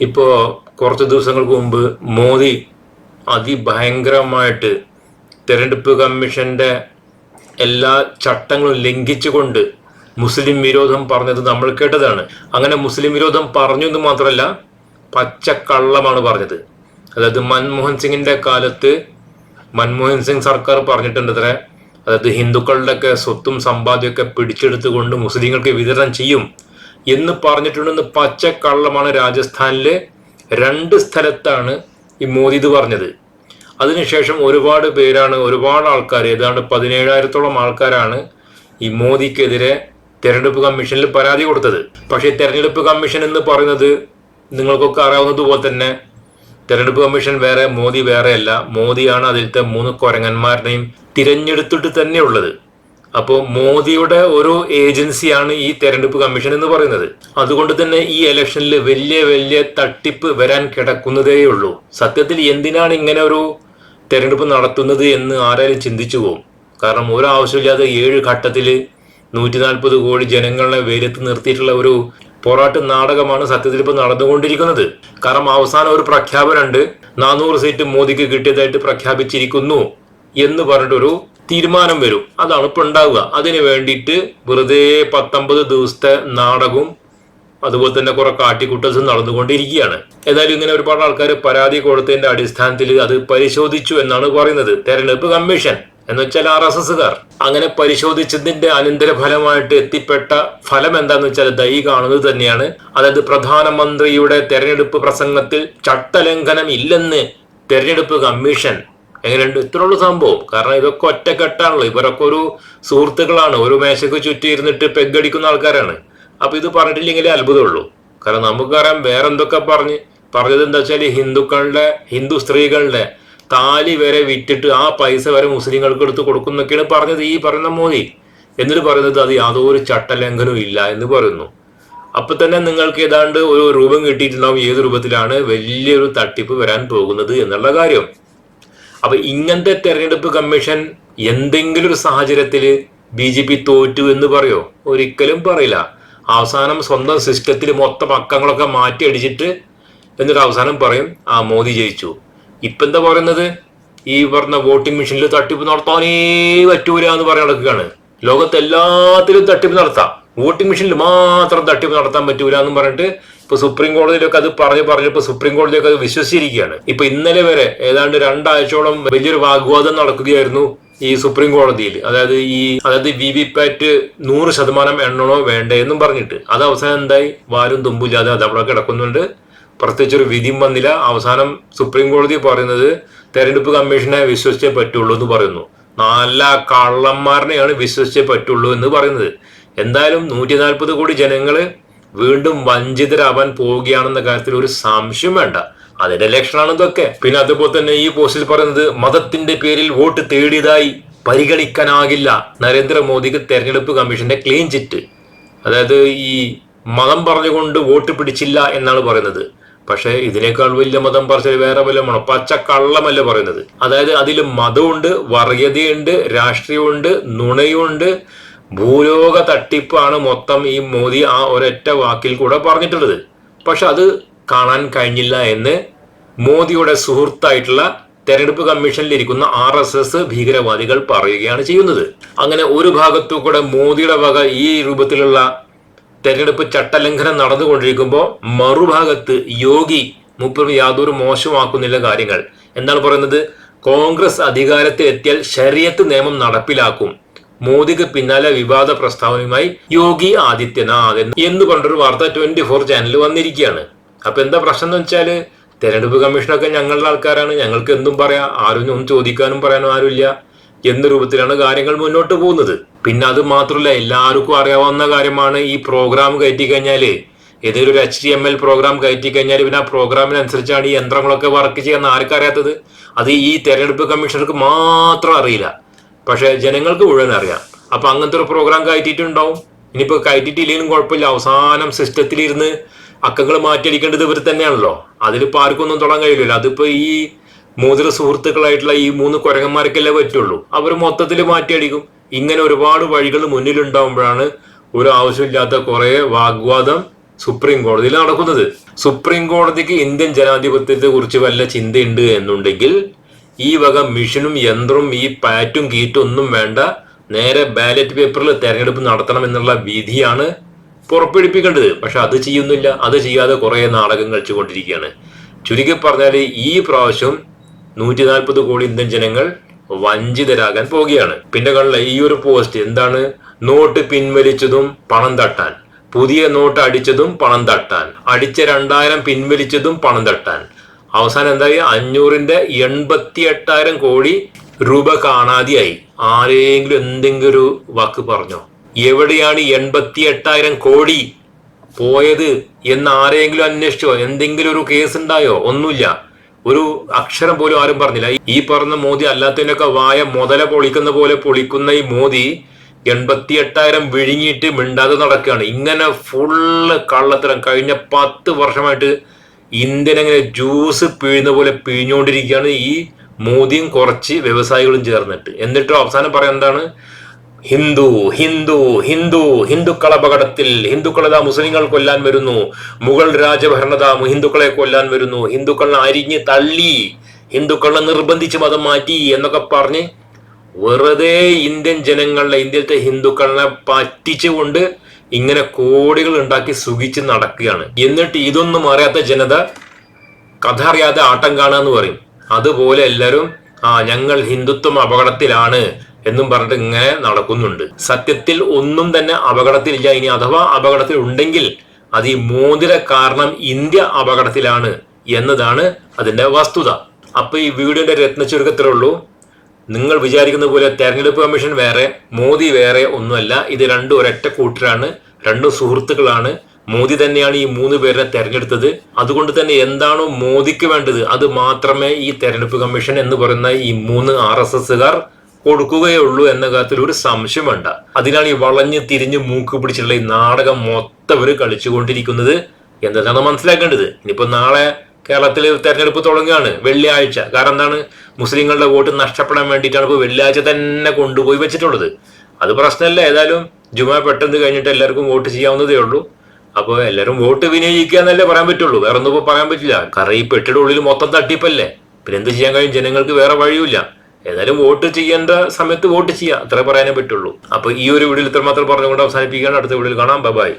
ഇപ്പോൾ കുറച്ച് ദിവസങ്ങൾക്ക് മുമ്പ് മോദി അതിഭയങ്കരമായിട്ട് തെരഞ്ഞെടുപ്പ് കമ്മീഷന്റെ എല്ലാ ചട്ടങ്ങളും ലംഘിച്ചുകൊണ്ട് മുസ്ലിം വിരോധം പറഞ്ഞത് നമ്മൾ കേട്ടതാണ്. അങ്ങനെ മുസ്ലിം വിരോധം പറഞ്ഞു എന്ന് മാത്രമല്ല പച്ചക്കള്ളമാണ് പറഞ്ഞത്. അതായത് മൻമോഹൻ സിംഗിന്റെ കാലത്ത് മൻമോഹൻ സിംഗ് സർക്കാർ പറഞ്ഞിട്ടുണ്ട് അത്ര. അതായത് ഹിന്ദുക്കളുടെയൊക്കെ സ്വത്തും സമ്പാദ്യമൊക്കെ പിടിച്ചെടുത്തുകൊണ്ട് മുസ്ലിങ്ങൾക്ക് വിതരണം ചെയ്യും. എന്ന് പറഞ്ഞിട്ടുണ്ടെന്ന് പച്ചക്കള്ളമാണ് രാജസ്ഥാനിലെ രണ്ട് സ്ഥലത്താണ് ഈ മോദി ഇത് പറഞ്ഞത്. അതിനുശേഷം ഒരുപാട് പേരാണ് ഒരുപാട് ആൾക്കാർ ഏതാണ്ട് പതിനേഴായിരത്തോളം ആൾക്കാരാണ് ഈ മോദിക്കെതിരെ തെരഞ്ഞെടുപ്പ് കമ്മീഷനിൽ പരാതി കൊടുത്തത്. പക്ഷേ തെരഞ്ഞെടുപ്പ് കമ്മീഷൻ എന്ന് പറയുന്നത് നിങ്ങൾക്കൊക്കെ അറിയാവുന്നതുപോലെ തന്നെ തെരഞ്ഞെടുപ്പ് കമ്മീഷൻ വേറെ മോദി വേറെയല്ല. മോദിയാണ് അതിലത്തെ മൂന്ന് കൊരങ്ങന്മാരുടെയും തിരഞ്ഞെടുത്തിട്ട് തന്നെയുള്ളത്. അപ്പോൾ മോദിയുടെ ഒരു ഏജൻസിയാണ് ഈ തെരഞ്ഞെടുപ്പ് കമ്മീഷൻ എന്ന് പറയുന്നത്. അതുകൊണ്ട് തന്നെ ഈ ഇലക്ഷനിൽ വലിയ വലിയ തട്ടിപ്പ് വരാൻ കിടക്കുന്നതേയുള്ളൂ സത്യത്തിൽ എന്തിനാണ് ഇങ്ങനെ ഒരു തെരഞ്ഞെടുപ്പ് നടത്തുന്നത് എന്ന് ആരായാലും ചിന്തിച്ചു പോകും. കാരണം ഒരാവശ്യമില്ലാതെ ഏഴ് ഘട്ടത്തിൽ നൂറ്റി നാൽപ്പത് കോടി ജനങ്ങളെ വേരത്ത് നിർത്തിയിട്ടുള്ള ഒരു പോരാട്ട നാടകമാണ് സത്യത്തിൽ ഇപ്പോൾ നടന്നുകൊണ്ടിരിക്കുന്നത്. കാരണം അവസാനം ഒരു പ്രഖ്യാപനമുണ്ട്. നാനൂറ് സീറ്റ് മോദിക്ക് കിട്ടിയതായിട്ട് പ്രഖ്യാപിച്ചിരിക്കുന്നു എന്ന് പറഞ്ഞിട്ടൊരു തീരുമാനം വരും. അതാണ് ഇപ്പൊ ഉണ്ടാവുക. അതിന് വേണ്ടിയിട്ട് വെറുതെ പത്തൊമ്പത് ദിവസത്തെ നാടകവും അതുപോലെ തന്നെ കുറെ കാട്ടിക്കുട്ടൽസും നടന്നുകൊണ്ടിരിക്കുകയാണ്. ഏതായാലും ഇങ്ങനെ ഒരുപാട് ആൾക്കാർ പരാതി കൊടുത്തതിന്റെ അടിസ്ഥാനത്തിൽ അത് പരിശോധിച്ചു എന്നാണ് പറയുന്നത്. തെരഞ്ഞെടുപ്പ് കമ്മീഷൻ എന്ന് വെച്ചാൽ ആർ എസ് എസുകാർ അങ്ങനെ പരിശോധിച്ചതിന്റെ അനന്തര ഫലമായിട്ട് എത്തിപ്പെട്ട ഫലം എന്താന്ന് വെച്ചാൽ ദൈ കാണുന്നത് തന്നെയാണ്. അതായത് പ്രധാനമന്ത്രിയുടെ തെരഞ്ഞെടുപ്പ് പ്രസംഗത്തിൽ ചട്ടലംഘനം ഇല്ലെന്ന് തെരഞ്ഞെടുപ്പ് കമ്മീഷൻ എങ്ങനെയുണ്ട്? ഇത്രയുള്ള സംഭവം. കാരണം ഇതൊക്കെ ഒറ്റക്കെട്ടാണല്ലോ. ഇവരൊക്കെ ഒരു സുഹൃത്തുക്കളാണ്. ഒരു മേശക്ക് ചുറ്റി ഇരുന്നിട്ട് പെഗടിക്കുന്ന ആൾക്കാരാണ്. അപ്പൊ ഇത് പറഞ്ഞിട്ടില്ലെങ്കിലേ അത്ഭുതമുള്ളൂ. കാരണം നമുക്കറിയാം വേറെ എന്തൊക്കെ പറഞ്ഞ് പറഞ്ഞത് എന്താ വെച്ചാൽ ഹിന്ദുക്കളുടെ ഹിന്ദു സ്ത്രീകളുടെ താലി വരെ വിറ്റിട്ട് ആ പൈസ വരെ മുസ്ലിങ്ങൾക്ക് എടുത്ത് കൊടുക്കുന്നൊക്കെയാണ് പറഞ്ഞത് ഈ പറയുന്ന മോദി. എന്നിട്ട് പറയുന്നത് അത് യാതൊരു ചട്ടലംഘനവും ഇല്ല എന്ന് പറയുന്നു. അപ്പൊ തന്നെ നിങ്ങൾക്ക് ഏതാണ്ട് ഒരു രൂപം കിട്ടിയിട്ടുണ്ടാവും ഏത് രൂപത്തിലാണ് വലിയൊരു തട്ടിപ്പ് വരാൻ പോകുന്നത് എന്നുള്ള കാര്യം. അപ്പൊ ഇങ്ങനത്തെ തെരഞ്ഞെടുപ്പ് കമ്മീഷൻ എന്തെങ്കിലും ഒരു സാഹചര്യത്തിൽ ബി ജെ പി തോറ്റു എന്ന് പറയോ? ഒരിക്കലും പറയില്ല. അവസാനം സ്വന്തം സിസ്റ്റത്തിൽ മൊത്തം അക്കങ്ങളൊക്കെ മാറ്റി അടിച്ചിട്ട് എന്നിട്ട് അവസാനം പറയും ആ മോദി ജയിച്ചു. ഇപ്പൊ എന്താ പറയുന്നത്? ഈ പറഞ്ഞ വോട്ടിംഗ് മെഷീനിൽ തട്ടിപ്പ് നടത്താനേ പറ്റൂല എന്ന് പറയാൻ നടക്കുകയാണ്. ലോകത്ത് എല്ലാത്തിലും തട്ടിപ്പ് നടത്താം. വോട്ടിംഗ് മെഷീനിൽ മാത്രം തട്ടിപ്പ് നടത്താൻ പറ്റൂല എന്ന് പറഞ്ഞിട്ട് ഇപ്പൊ സുപ്രീം കോടതിയിലൊക്കെ അത് പറഞ്ഞു പറഞ്ഞു ഇപ്പൊ സുപ്രീം കോടതിയൊക്കെ അത് വിശ്വസിച്ചിരിക്കുകയാണ്. ഇപ്പൊ ഇന്നലെ വരെ ഏതാണ്ട് രണ്ടാഴ്ചയോളം വലിയൊരു വാഗ്വാദം നടക്കുകയായിരുന്നു ഈ സുപ്രീം കോടതിയിൽ അതായത് ഈ അതായത് വി വി പാറ്റ് നൂറ് ശതമാനം എണ്ണണോ വേണ്ടേ എന്നും പറഞ്ഞിട്ട്. അത് അവസാനം എന്തായി? വാരും തുമ്പില്ലാതെ അത് അവിടെ കിടക്കുന്നുണ്ട്. പ്രത്യേകിച്ച് ഒരു വിധിയും വന്നില്ല. അവസാനം സുപ്രീം കോടതി പറയുന്നത് തെരഞ്ഞെടുപ്പ് കമ്മീഷനെ വിശ്വസിച്ചേ പറ്റുള്ളൂ എന്ന് പറയുന്നു. നല്ല കള്ളന്മാരനെയാണ് വിശ്വസിച്ചേ പറ്റുള്ളൂ എന്ന് പറയുന്നത്. എന്തായാലും നൂറ്റി നാൽപ്പത് കോടി ജനങ്ങൾ വീണ്ടും വഞ്ചിതരാവാൻ പോവുകയാണെന്ന കാര്യത്തിൽ ഒരു സംശയം വേണ്ട. അതിന്റെ ലക്ഷണമാണ് ഇതൊക്കെ. പിന്നെ അതുപോലെ തന്നെ ഈ പോസ്റ്റിൽ പറയുന്നത് മതത്തിന്റെ പേരിൽ വോട്ട് തേടിയതായി പരിഗണിക്കാനാകില്ല. നരേന്ദ്രമോദിക്ക് തെരഞ്ഞെടുപ്പ് കമ്മീഷന്റെ ക്ലീൻ ചിറ്റ്. അതായത് ഈ മതം പറഞ്ഞുകൊണ്ട് വോട്ട് പിടിച്ചില്ല എന്നാണ് പറയുന്നത്. പക്ഷേ ഇതിനേക്കാൾ വലിയ മതം പറച്ചിൽ വേറെ വല്ലമാണോ പച്ച കള്ളമല്ല പറയുന്നത്. അതായത് അതിൽ മതമുണ്ട് വർഗീയതയുണ്ട് രാഷ്ട്രീയമുണ്ട് നുണയുണ്ട് ഭൂലോക തട്ടിപ്പാണ് മൊത്തം ഈ മോദി ആ ഒരൊറ്റ വാക്കിൽ കൂടെ പറഞ്ഞിട്ടുള്ളത്. പക്ഷെ അത് കാണാൻ കഴിഞ്ഞില്ല എന്ന് മോദിയുടെ സുഹൃത്തായിട്ടുള്ള തെരഞ്ഞെടുപ്പ് കമ്മീഷനിൽ ഇരിക്കുന്ന ആർ എസ് എസ് ഭീകരവാദികൾ പറയുകയാണ് ചെയ്യുന്നത്. അങ്ങനെ ഒരു ഭാഗത്തു കൂടെ മോദിയുടെ വക ഈ രൂപത്തിലുള്ള തെരഞ്ഞെടുപ്പ് ചട്ടലംഘനം നടന്നുകൊണ്ടിരിക്കുമ്പോൾ മറുഭാഗത്ത് യോഗി മുപ്പത് യാതൊരു മോശമാക്കുന്നില്ല കാര്യങ്ങൾ. എന്താണ് പറയുന്നത്? കോൺഗ്രസ് അധികാരത്തിൽ എത്തിയാൽ ശരീരത്ത് നിയമം നടപ്പിലാക്കും. മോദിക്ക് പിന്നാലെ വിവാദ പ്രസ്താവനയുമായി യോഗി ആദിത്യനാഥ് എന്ന് പറഞ്ഞൊരു വാർത്ത ട്വന്റി ഫോർ ചാനലിൽ വന്നിരിക്കുകയാണ്. അപ്പൊ എന്താ പ്രശ്നം എന്ന് വെച്ചാൽ തെരഞ്ഞെടുപ്പ് കമ്മീഷനൊക്കെ ഞങ്ങളുടെ ആൾക്കാരാണ്. ഞങ്ങൾക്ക് എന്തും പറയാം. ആരും ഒന്നും ചോദിക്കാനും പറയാനും ആരുമില്ല. എന്ന രൂപത്തിലാണ് കാര്യങ്ങൾ മുന്നോട്ട് പോകുന്നത്? പിന്നെ അത് മാത്രമല്ല എല്ലാവർക്കും അറിയാവുന്ന കാര്യമാണ് ഈ പ്രോഗ്രാം കയറ്റി കഴിഞ്ഞാൽ. ഏതെങ്കിലും ഒരു H T M L program കയറ്റി കഴിഞ്ഞാൽ പിന്നെ ആ പ്രോഗ്രാമിനനുസരിച്ചാണ് ഈ യന്ത്രങ്ങളൊക്കെ വർക്ക് ചെയ്യാൻ ആർക്കറിയാത്തത്? അത് ഈ തെരഞ്ഞെടുപ്പ് കമ്മീഷണർക്ക് മാത്രം അറിയില്ല. പക്ഷെ ജനങ്ങൾക്ക് മുഴുവൻ അറിയാം. അപ്പൊ അങ്ങനത്തെ ഒരു പ്രോഗ്രാം കയറ്റിയിട്ടുണ്ടാവും. ഇനിയിപ്പോ കയറ്റിയിട്ടില്ലെങ്കിലും കുഴപ്പമില്ല. അവസാനം സിസ്റ്റത്തിലിരുന്ന് അക്കങ്ങൾ മാറ്റിയടിക്കേണ്ടത് ഇവർ തന്നെയാണല്ലോ. അതിലിപ്പോ ആർക്കും ഒന്നും തൊടാൻ കഴിയില്ലല്ലോ. അതിപ്പോ ഈ മോതിര സുഹൃത്തുക്കളായിട്ടുള്ള ഈ മൂന്ന് കുരങ്ങന്മാർക്കല്ലേ പറ്റുള്ളൂ. അവർ മൊത്തത്തിൽ മാറ്റിയടിക്കും. ഇങ്ങനെ ഒരുപാട് വഴികൾ മുന്നിലുണ്ടാവുമ്പോഴാണ് ഒരു ആവശ്യമില്ലാത്ത കുറെ വാഗ്വാദം സുപ്രീം കോടതിയിൽ നടക്കുന്നത്. സുപ്രീം കോടതിക്ക് ഇന്ത്യൻ ജനാധിപത്യത്തെ കുറിച്ച് വല്ല ചിന്തയുണ്ട് എന്നുണ്ടെങ്കിൽ ഈ വക മിഷനും യന്ത്രവും ഈ പാറ്റും കീറ്റും ഒന്നും വേണ്ട. നേരെ ബാലറ്റ് പേപ്പറിൽ തെരഞ്ഞെടുപ്പ് നടത്തണം എന്നുള്ള വിധിയാണ് പുറപ്പെടുപ്പിക്കേണ്ടത് പക്ഷെ അത് ചെയ്യുന്നില്ല. അത് ചെയ്യാതെ കുറെ നാടകം കളിച്ചുകൊണ്ടിരിക്കുകയാണ്. ചുരുക്കി പറഞ്ഞാൽ ഈ പ്രാവശ്യം നൂറ്റി നാൽപ്പത് കോടി ഇന്ത്യൻ ജനങ്ങൾ വഞ്ചിതരാകാൻ പോവുകയാണ്. പിന്നെ കണ്ടില്ല ഈ ഒരു പോസ്റ്റ് എന്താണ്? നോട്ട് പിൻവലിച്ചതും പണം തട്ടാൻ. പുതിയ നോട്ട് അടിച്ചതും പണം തട്ടാൻ. അടിച്ച രണ്ടായിരം പിൻവലിച്ചതും പണം തട്ടാൻ. അവസാനം എന്തായി? അഞ്ഞൂറിന്റെ എൺപത്തി എട്ടായിരം കോടി രൂപ കാണാതെയായി. ആരെങ്കിലും എന്തെങ്കിലും ഒരു വാക്ക് പറഞ്ഞോ? എവിടെയാണ് എൺപത്തി എട്ടായിരം കോടി പോയത് എന്ന് ആരെങ്കിലും അന്വേഷിച്ചോ? എന്തെങ്കിലും ഒരു കേസ് ഉണ്ടായോ ഒന്നുമില്ല. ഒരു അക്ഷരം പോലും ആരും പറഞ്ഞില്ല. ഈ പറഞ്ഞ മോദി അല്ലാത്തതിനൊക്കെ വായ മുതല പൊളിക്കുന്ന പോലെ പൊളിക്കുന്ന ഈ മോദി എൺപത്തി എട്ടായിരം വിഴുങ്ങിയിട്ട് മിണ്ടാതെ നടക്കുകയാണ്. ഇങ്ങനെ ഫുള്ള് കള്ളത്തരം. കഴിഞ്ഞ പത്ത് വർഷമായിട്ട് ഇന്ത്യൻ അങ്ങനെ ജ്യൂസ് പിഴിയുന്ന പോലെ പിഴിഞ്ഞുകൊണ്ടിരിക്കുകയാണ് ഈ മോദിയും കുറച്ച് വ്യവസായികളും ചേർന്നിട്ട്. എന്നിട്ടും അവസാനം പറയാൻ എന്താണ്? ഹിന്ദു ഹിന്ദു ഹിന്ദു ഹിന്ദുക്കൾ അപകടത്തിൽ ഹിന്ദുക്കളതാ മുസ്ലിങ്ങൾ കൊല്ലാൻ വരുന്നു. മുഗൾ രാജഭരണത ഹിന്ദുക്കളെ കൊല്ലാൻ വരുന്നു. ഹിന്ദുക്കളെ അരിഞ്ഞ് തള്ളി ഹിന്ദുക്കളെ നിർബന്ധിച്ച് മതം മാറ്റി എന്നൊക്കെ പറഞ്ഞ് വെറുതെ ഇന്ത്യൻ ജനങ്ങളെ ഇന്ത്യത്തെ ഹിന്ദുക്കളെ പറ്റിച്ചുകൊണ്ട് ഇങ്ങനെ കോടികൾ ഉണ്ടാക്കി സുഖിച്ച് നടക്കുകയാണ്. എന്നിട്ട് ഇതൊന്നും അറിയാത്ത ജനത കഥ അറിയാതെ ആട്ടം കാണുക എന്ന് പറയും. അതുപോലെ എല്ലാവരും ആ ഞങ്ങൾ ഹിന്ദുത്വം അപകടത്തിലാണ് എന്നും പറഞ്ഞിട്ട് ഇങ്ങനെ നടക്കുന്നുണ്ട്. സത്യത്തിൽ ഒന്നും തന്നെ അപകടത്തിലില്ല. ഇനി അഥവാ അപകടത്തിൽ ഉണ്ടെങ്കിൽ അത് ഈ മോതിര കാരണം ഇന്ത്യ അപകടത്തിലാണ് എന്നതാണ് അതിന്റെ വസ്തുത. അപ്പൊ ഈ വീടിന്റെ രത്ന ഉള്ളൂ നിങ്ങൾ വിചാരിക്കുന്ന പോലെ തെരഞ്ഞെടുപ്പ് കമ്മീഷൻ വേറെ മോദി വേറെ ഒന്നുമല്ല. ഇത് രണ്ടും ഒരൊറ്റ കൂട്ടരാണ് രണ്ടും സുഹൃത്തുക്കളാണ്. മോദി തന്നെയാണ് ഈ മൂന്ന് പേരെ തെരഞ്ഞെടുത്തത്. അതുകൊണ്ട് തന്നെ എന്താണോ മോദിക്ക് വേണ്ടത് അത് മാത്രമേ ഈ തെരഞ്ഞെടുപ്പ് കമ്മീഷൻ എന്ന് പറയുന്ന ഈ മൂന്ന് ആർ എസ് എസുകാർ കൊടുക്കുകയുള്ളൂ എന്ന കാര്യത്തിൽ ഒരു സംശയം വേണ്ട. അതിനാണ് ഈ വളഞ്ഞ് തിരിഞ്ഞ് മൂക്ക് പിടിച്ചിട്ടുള്ള ഈ നാടകം മൊത്തം ഇവർ കളിച്ചുകൊണ്ടിരിക്കുന്നത്. എന്നതാണ് മനസ്സിലാക്കേണ്ടത്? ഇനിയിപ്പോ നാളെ കേരളത്തിൽ തെരഞ്ഞെടുപ്പ് തുടങ്ങുകയാണ് വെള്ളിയാഴ്ച. കാരണം എന്താണ്? മുസ്ലിങ്ങളുടെ വോട്ട് നഷ്ടപ്പെടാൻ വേണ്ടിയിട്ടാണ് ഇപ്പോൾ വെള്ളിയാഴ്ച തന്നെ കൊണ്ടുപോയി വെച്ചിട്ടുള്ളത്. അത് പ്രശ്നമല്ല. ഏതായാലും ജുമ പെട്ടെന്ന് കഴിഞ്ഞിട്ട് എല്ലാവർക്കും വോട്ട് ചെയ്യാവുന്നതേ ഉള്ളൂ. അപ്പോൾ എല്ലാവരും വോട്ട് വിനിയോഗിക്കുക എന്നല്ലേ പറയാൻ പറ്റുള്ളൂ. വേറെ ഒന്നും ഇപ്പോൾ പറയാൻ പറ്റില്ല. കാരണം ഈ പെട്ടിയുടെ ഉള്ളിൽ മൊത്തം തട്ടിപ്പല്ലേ? പിന്നെ എന്ത് ചെയ്യാൻ കഴിയും? ജനങ്ങൾക്ക് വേറെ വഴിയില്ല. ഏതായാലും വോട്ട് ചെയ്യേണ്ട സമയത്ത് വോട്ട് ചെയ്യുക. അത്രേ പറയാനേ പറ്റുള്ളൂ. അപ്പൊ ഈ ഒരു വീഡിയോയിൽ ഇത്രമാത്രം പറഞ്ഞുകൊണ്ട് അവസാനിപ്പിക്കുകയാണ്. അടുത്ത വീഡിയോയിൽ കാണാം. ബൈ.